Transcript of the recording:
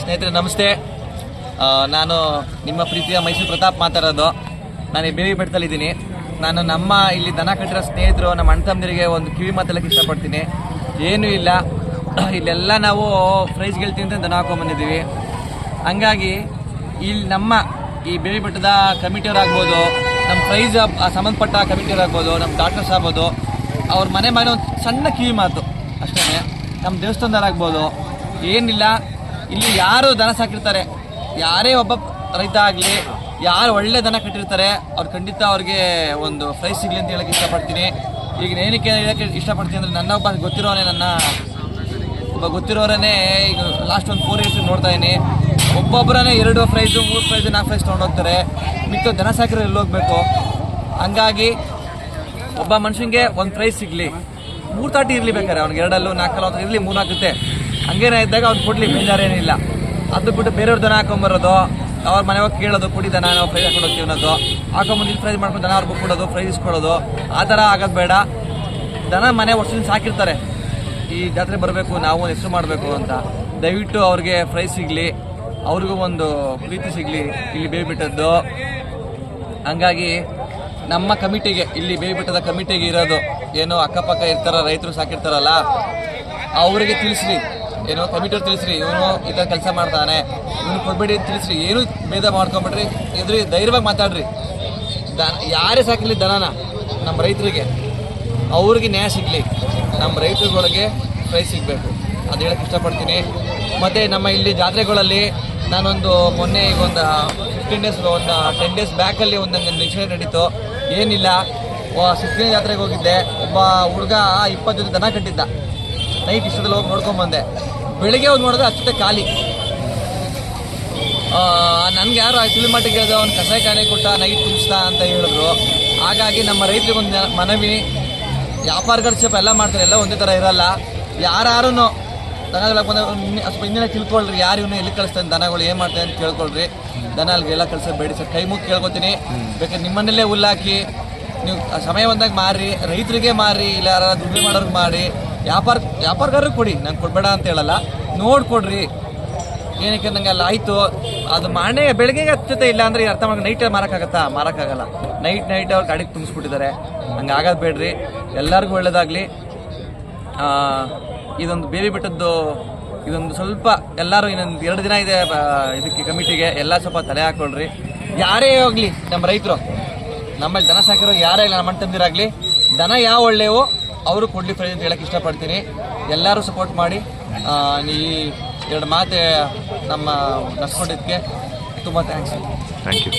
ಸ್ನೇಹಿತರೆ, ನಮಸ್ತೆ. ನಾನು ನಿಮ್ಮ ಪ್ರೀತಿಯ ಮೈಸೂರು ಪ್ರತಾಪ್ ಮಾತಾಡೋದು. ನಾನು ಈ ಬೇವಿ ಬೆಟ್ಟದಲ್ಲಿದ್ದೀನಿ ನಾನು ನಮ್ಮ ಇಲ್ಲಿ ದನ ಕಟ್ಟಿರೋ ಸ್ನೇಹಿತರು, ನಮ್ಮ ಅಣ್ಣ ತಮ್ಮದಿರಿಗೆ ಒಂದು ಕಿವಿ ಮಾತಾಡಕ್ಕೆ ಇಷ್ಟಪಡ್ತೀನಿ. ಏನೂ ಇಲ್ಲ. ಇಲ್ಲೆಲ್ಲ ನಾವು ಪ್ರೈಸ್ ಗೆಲ್ತೀವಿ ಅಂತ ದನ ಹಾಕೊಂಡ್ಬಂದಿದ್ದೀವಿ. ಹಂಗಾಗಿ ಇಲ್ಲಿ ನಮ್ಮ ಈ ಬೇವಿ ಬೆಟ್ಟದ ಕಮಿಟಿಯವರಾಗ್ಬೋದು, ನಮ್ಮ ಪ್ರೈಸ್ ಸಂಬಂಧಪಟ್ಟ ಕಮಿಟಿಯವರಾಗ್ಬೋದು, ನಮ್ಮ ಡಾಕ್ಟರ್ಸ್ ಆಗ್ಬೋದು, ಅವ್ರ ಮನೆ ಮನೆ ಒಂದು ಸಣ್ಣ ಕಿವಿ ಮಾತು ಅಷ್ಟೇ ನಮ್ಮ ದೇವಸ್ಥಾನದಾರಾಗ್ಬೋದು ಏನಿಲ್ಲ. ಇಲ್ಲಿ ಯಾರು ದನ ಸಾಕಿರ್ತಾರೆ? ಯಾರೇ ಒಬ್ಬ ರೈತ ಆಗಲಿ ಯಾರು ಒಳ್ಳೆ ದನ ಕಟ್ಟಿರ್ತಾರೆ, ಅವ್ರು ಖಂಡಿತ ಅವ್ರಿಗೆ ಒಂದು ಪ್ರೈಸ್ ಸಿಗಲಿ ಅಂತ ಹೇಳಕ್ಕೆ ಇಷ್ಟಪಡ್ತೀನಿ. ಈಗ ಏನಕ್ಕೆ ಹೇಳಕ್ಕೆ ಇಷ್ಟಪಡ್ತೀನಿ ಅಂದರೆ ನನ್ನ ಒಬ್ಬ ಗೊತ್ತಿರೋನೇ ನನ್ನ ಒಬ್ಬ ಗೊತ್ತಿರೋರನ್ನೇ ಈಗ ಲಾಸ್ಟ್ ಒಂದು ಫೋರ್ ಇಯರ್ಸ್ ನೋಡ್ತಾ ಇದ್ದೀನಿ. ಒಬ್ಬೊಬ್ಬರೇ ಎರಡು ಪ್ರೈಸು ಮೂರು ಪ್ರೈಸು ನಾಲ್ಕು ಪ್ರೈಸ್ ತೊಗೊಂಡೋಗ್ತಾರೆ ಮಿಕ್ಕ ದನ ಸಾಕಿರೋ ಎಲ್ಲಿ ಹೋಗಬೇಕು? ಹಂಗಾಗಿ ಒಬ್ಬ ಮನುಷ್ಯನಿಗೆ ಒಂದು ಪ್ರೈಸ್ ಸಿಗಲಿ. ಮೂರು ತಾಟಿ ಇರಲಿ ಬೇಕಾದ್ರೆ, ಅವ್ನಿಗೆ ಎರಡಲ್ಲೂ ನಾಲ್ಕಲ್ಲ ಇರಲಿ ಮೂರು ಹಾಕುತ್ತೆ ಹಂಗೇನ ಇದ್ದಾಗ ಅವ್ನು ಕೊಡ್ಲಿ ಬೇಜಾರೇನಿಲ್ಲ. ಅದು ಬಿಟ್ಟು ಬೇರೆಯವ್ರ ದನ ಹಾಕೊಂಬರೋದು ಅವ್ರ ಮನೆ ಹೋಗಿ ಕೇಳೋದು, ಕುಡಿ ದನ, ನಾವು ಪ್ರೈಸ್ ಹಾಕೊಂಡು ಹೋಗ್ತೀವಿ ಅನ್ನೋದು. ಹಾಕೊಂಬಂದು ಇಲ್ಲಿ ಪ್ರೈಸ್ ಮಾಡ್ಕೊಂಡು ದನ ಅವ್ರಿಗೆ ಕೊಡೋದು ಪ್ರೈಸ್ ಇಸ್ಕೊಳ್ಳೋದು ಆ ಥರ ಆಗೋದು ಬೇಡ. ದನ ಮನೆ ವರ್ಷದಿಂದ ಸಾಕಿರ್ತಾರೆ. ಈ ಜಾತ್ರೆ ಬರಬೇಕು, ನಾವು ಹೆಸರು ಮಾಡಬೇಕು ಅಂತ. ದಯವಿಟ್ಟು ಅವ್ರಿಗೆ ಫ್ರೈ ಸಿಗಲಿ. ಅವ್ರಿಗೂ ಒಂದು ಪ್ರೀತಿ ಸಿಗಲಿ ಇಲ್ಲಿ ಬೇಯ್ಬಿಟ್ಟದ್ದು ಹಂಗಾಗಿ ನಮ್ಮ ಕಮಿಟಿಗೆ, ಇಲ್ಲಿ ಬೇಯ್ಬಿಟ್ಟದ ಬೆಟ್ಟದ ಕಮಿಟಿಗೆ ಇರೋದು. ಏನು ಅಕ್ಕಪಕ್ಕ ಇರ್ತಾರ, ರೈತರು ಸಾಕಿರ್ತಾರಲ್ಲ, ಅವರಿಗೆ ತಿಳಿಸ್ರಿ. ಏನೋ ಕಮಿಟರ್ ತಿಳಿಸ್ರಿ, ಇವನು ಈ ಥರ ಕೆಲಸ ಮಾಡ್ತಾನೆ. ಇವನು ಕೊಡ್ಬೇಡಿ ತಿಳಿಸ್ರಿ, ಏನು ಭೇದ ಮಾಡ್ಕೊಂಬಿಡ್ರಿ. ಇದ್ರಿ ಧೈರ್ಯವಾಗಿ ಮಾತಾಡ್ರಿ. ದನ ಯಾರೇ ಸಾಕಿರಲಿ ದನನ ನಮ್ಮ ರೈತರಿಗೆ. ಅವ್ರಿಗೆ ನ್ಯಾಯ ಸಿಗಲಿ. ನಮ್ಮ ರೈತರುಗಳಿಗೆ ಪ್ರೈಸ್ ಸಿಗಬೇಕು. ಅದು ಹೇಳಕ್ಕೆ ಇಷ್ಟಪಡ್ತೀನಿ. ಮತ್ತು ನಮ್ಮ ಇಲ್ಲಿ ಜಾತ್ರೆಗಳಲ್ಲಿ ನಾನೊಂದು ಮೊನ್ನೆ ಈಗ ಒಂದು ಫಿಫ್ಟೀನ್ ಡೇಸ್ ಒಂದು ಟೆನ್ ಡೇಸ್ ಬ್ಯಾಕಲ್ಲಿ ಒಂದು ನನ್ನ ಇನ್ಸಿಡೆಂಟ್ ನಡೀತು. ಏನಿಲ್ಲ. ಸುತ್ತಿನ ಜಾತ್ರೆಗೆ ಹೋಗಿದ್ದೆ. ಒಬ್ಬ ಹುಡುಗ ಇಪ್ಪತ್ತು ದನ ಕಟ್ಟಿದ್ದ. ನೈಟ್ ಇಷ್ಟದಲ್ಲಿ ಹೋಗಿ ನೋಡ್ಕೊಂಬಂದೆ ಬೆಳಿಗ್ಗೆ ಹೋಗಿ ನೋಡಿದ್ರೆ ಅಷ್ಟೇ ಖಾಲಿ. ನನಗೆ ಯಾರು ಆಕ್ಚುಲಿ ಮಟ್ಟಿಗೆ ಹೇಳಿದೆ ಅವ್ನು ಕಸಾಯ ಖಾನೆ ಕೊಟ್ಟ, ನೈಟ್ ತುಂಬಿಸ್ತಾ ಅಂತ ಹೇಳಿದ್ರು. ಹಾಗಾಗಿ ನಮ್ಮ ರೈತರಿಗೆ ಒಂದು ಮನವಿ. ವ್ಯಾಪಾರಗಳ ಸ್ವಲ್ಪ ಎಲ್ಲ ಮಾಡ್ತಾರೆ, ಎಲ್ಲ ಒಂದೇ ಥರ ಇರಲ್ಲ. ಯಾರು ದನಗಳ ಬಂದ ಸ್ವಲ್ಪ ಹಿಂದಿನ ತಿಳ್ಕೊಳ್ರಿ, ಯಾರು ಇವನು ಎಲ್ಲಿ ಕಳಿಸ್ತಾನೆ, ದನಗಳು ಏನು ಮಾಡ್ತಾನೆ ಅಂತ ಕೇಳ್ಕೊಳ್ರಿ. ದನ ಅಲ್ಲಿಗೆಲ್ಲ ಕಳಿಸಬೇಡಿ ಸರ್, ಕೈ ಮುಗಿ ಕೇಳ್ಕೊತೀನಿ. ಬೇಕಾದ್ರೆ ನಿಮ್ಮನ್ನಲ್ಲೇ ಹುಲ್ಲಾಕಿ, ನೀವು ಸಮಯ ಬಂದಾಗ ಮಾರಿ ರೈತರಿಗೆ ಮಾರಿ ಇಲ್ಲ ಯಾರು ದುಡ್ಡು ಮಾಡೋರ್ಗೆ ಮಾಡಿ ವ್ಯಾಪಾರ ವ್ಯಾಪಾರಗಾರರು ಕೊಡಿ. ನಂಗೆ ಕೊಡಬೇಡ ಅಂತ ಹೇಳಲ್ಲ. ನೋಡಿ ಕೊಡ್ರಿ. ಏನಕ್ಕೆ ನಂಗೆ ಅಲ್ಲಿ ಆಯಿತು? ಅದು ಮಾಡೇ ಬೆಳಗ್ಗೆ ಹತ್ತುತ್ತೆ ಇಲ್ಲ ಅಂದರೆ ಅರ್ಥ ಮಾಡಿ ನೈಟ್ ಮಾರೋಕ್ಕಾಗತ್ತಾ? ಮಾರೋಕ್ಕಾಗಲ್ಲ. ನೈಟ್ ನೈಟ್ ಅವ್ರು ಗಾಡಿಗೆ ತುಂಬಿಸ್ಬಿಟ್ಟಿದ್ದಾರೆ. ಹಂಗೆ ಆಗೋದು ಬೇಡ್ರಿ. ಎಲ್ಲರಿಗೂ ಒಳ್ಳೇದಾಗಲಿ. ಇದೊಂದು ಬೇರೆ ಬಿಟ್ಟದ್ದು, ಇದೊಂದು ಸ್ವಲ್ಪ ಎಲ್ಲರೂ ಇನ್ನೊಂದು ಎರಡು ದಿನ ಇದೆ ಇದಕ್ಕೆ ಕಮಿಟಿಗೆ. ಎಲ್ಲ ಸ್ವಲ್ಪ ತಲೆ ಹಾಕ್ಕೊಳ್ರಿ ಯಾರೇ ಹೋಗಲಿ ನಮ್ಮ ರೈತರು. ನಮ್ಮಲ್ಲಿ ದನ ಸಾಕಿರೋ ಯಾರೇ ನಮ್ಮ ಅಣ್ಣ ತಂದಿರಾಗಲಿ ದನ ಯಾವ ಒಳ್ಳೆಯವು ಅವರು ಕೊಡ್ಲಿ ಪ್ರೈಸ್ ಅಂತ ಹೇಳಕ್ಕೆ ಇಷ್ಟಪಡ್ತೀನಿ. ಎಲ್ಲರೂ ಸಪೋರ್ಟ್ ಮಾಡಿ. ಈ ಎರಡು ಮಾತೆ ನಮ್ಮ ನಡ್ಸ್ಕೊಂಡಿದ್ದಕ್ಕೆ ತುಂಬ ಥ್ಯಾಂಕ್ಸ್ ಥ್ಯಾಂಕ್ ಯು